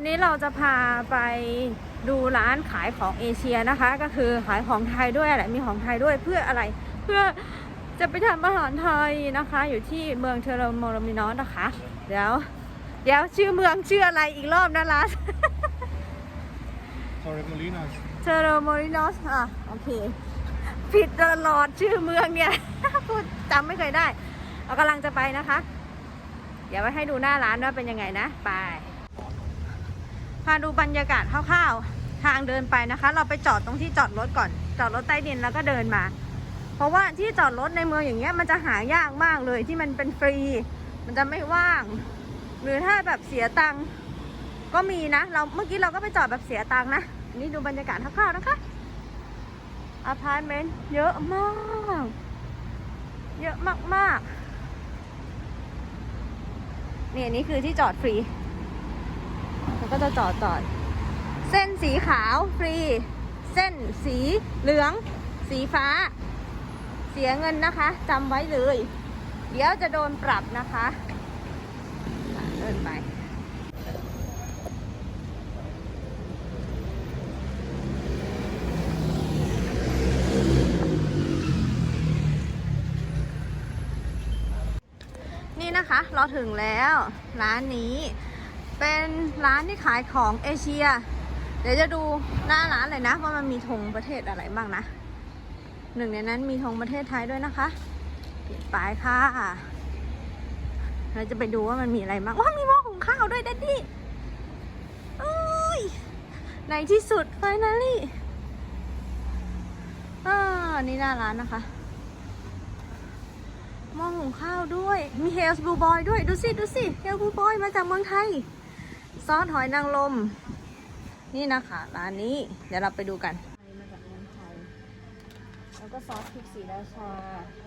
วันนี้เราจะพาไปดูร้านขายของเอเชียนะคะ ก็คือขายของไทยด้วยอะไรมีของไทยด้วยเพื่ออะไร เพื่อจะไปทำอาหารไทยนะคะ อยู่ที่เมืองเทโรโมโรมินอสนะคะเดี๋ยวเดี๋ยวชื่อเมืองชื่ออะไรอีกรอบนะลัส Torremolinos เทโรโมรินอสอะโอเคผิดตลอดชื่อเมืองเนี่ยพูดจำไม่เคยได้ เรากำลังจะไปนะคะ เดี๋ยวไปให้ดูหน้าร้านว่าเป็นยังไงนะ ไปพาดูบรรยากาศคร่าวๆทางเดินไปนะคะ เราไปจอดตรงที่จอดรถก่อน จอดรถใต้ดินแล้วก็เดินมา เพราะว่าที่จอดรถในเมืองอย่างเงี้ยมันจะหายากมากเลยที่มันเป็นฟรี มันจะไม่ว่าง หรือถ้าแบบเสียตังค์ก็มีนะ เราเมื่อกี้เราก็ไปจอดแบบเสียตังค์นะนนี่ดูบรรยากาศคร่าวๆนะคะอพาร์ตเมนต์เยอะมาก เยอะมากๆนี่อันนี้คือที่จอดฟรี แล้วก็จะจอดจอด เส้นสีขาวฟรี เส้นสีเหลือง สีฟ้า เสียเงินนะคะจำไว้เลย เดี๋ยวจะโดนปรับนะคะอะเดินไปนี่นะคะ เราถึงแล้วร้านนี้ เป็นร้านที่ขายของเอเชีย เดี๋ยวจะดูหน้าร้านเลยนะว่ามันมีธงประเทศอะไรบ้างนะ หนึ่งในนั้นมีธงประเทศไทยด้วยนะคะปิดปลายค่ะเราจะไปดูว่ามันมีอะไรบ้างว้ามีหม้อหุงข้าวด้วยดัดดี้เอ้ยในที่สุด finally อ่านี่หน้าร้านนะคะหม้อหุงข้าวด้วย มีเฮลส์บลูบอยด้วย ดูสิ ดูสิ เฮลส์บลูบอยมาจากเมืองไทย ซอสหอยนางรมนี่นะคะร้านนี้เดี๋ยวเราไปดูกันมาจากเมืองไทยแล้วก็ซอสพริกสีราชา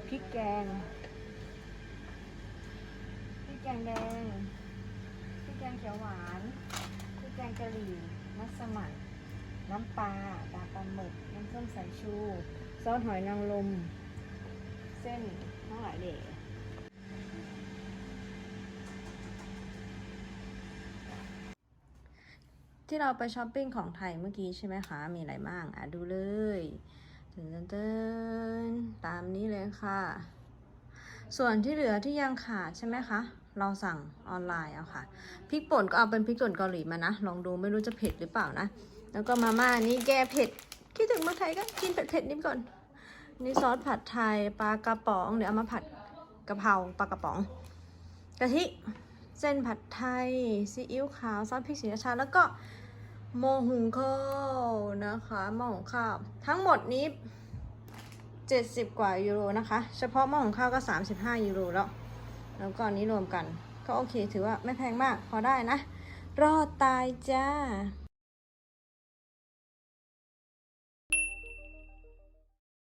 พริกแกงพริกแกงแดงพริกแกงเขียวหวานพริกแกงกะหรี่มัสมั่นน้ำปลาปลาปลาหมึกน้ำส้มสายชู ซอสหอยนางรมเส้นทั้งหลายเด ที่เราไปช้อปปิ้งของไทยเมื่อกี้ใช่ไหมคะ มีอะไรบ้างอะดูเลยเตินเตินตามนี้เลยค่ะ ส่วนที่เหลือที่ยังขาดใช่ไหมคะ เราสั่งออนไลน์เอาค่ะ พริกป่นก็เอาเป็นพริกป่นเกาหลีมานะ ลองดูไม่รู้จะเผ็ดหรือเปล่านะ แล้วก็มาม่านี่แก้เผ็ด คิดถึงเมืองไทยก็กินเผ็ดๆนิดก่อน นี่ซอสผัดไทยปลากระป๋อง เดี๋ยวเอามาผัดกะเพราปลากระป๋อง กะทิ เส้นผัดไทยซีอิ๊วขาวซอสพริกสีราชาแล้วก็ หม้อหุงข้าวนะคะหม้อหุงข้าว ทั้งหมดนี้ 70 กว่ายูโรนะคะ เฉพาะหม้อหุงข้าวก็ 35 ยูโรแล้ว แล้วก็นนี้รวมกัน ก็โอเคถือว่าไม่แพงมากพอได้นะ รอดตายจ้า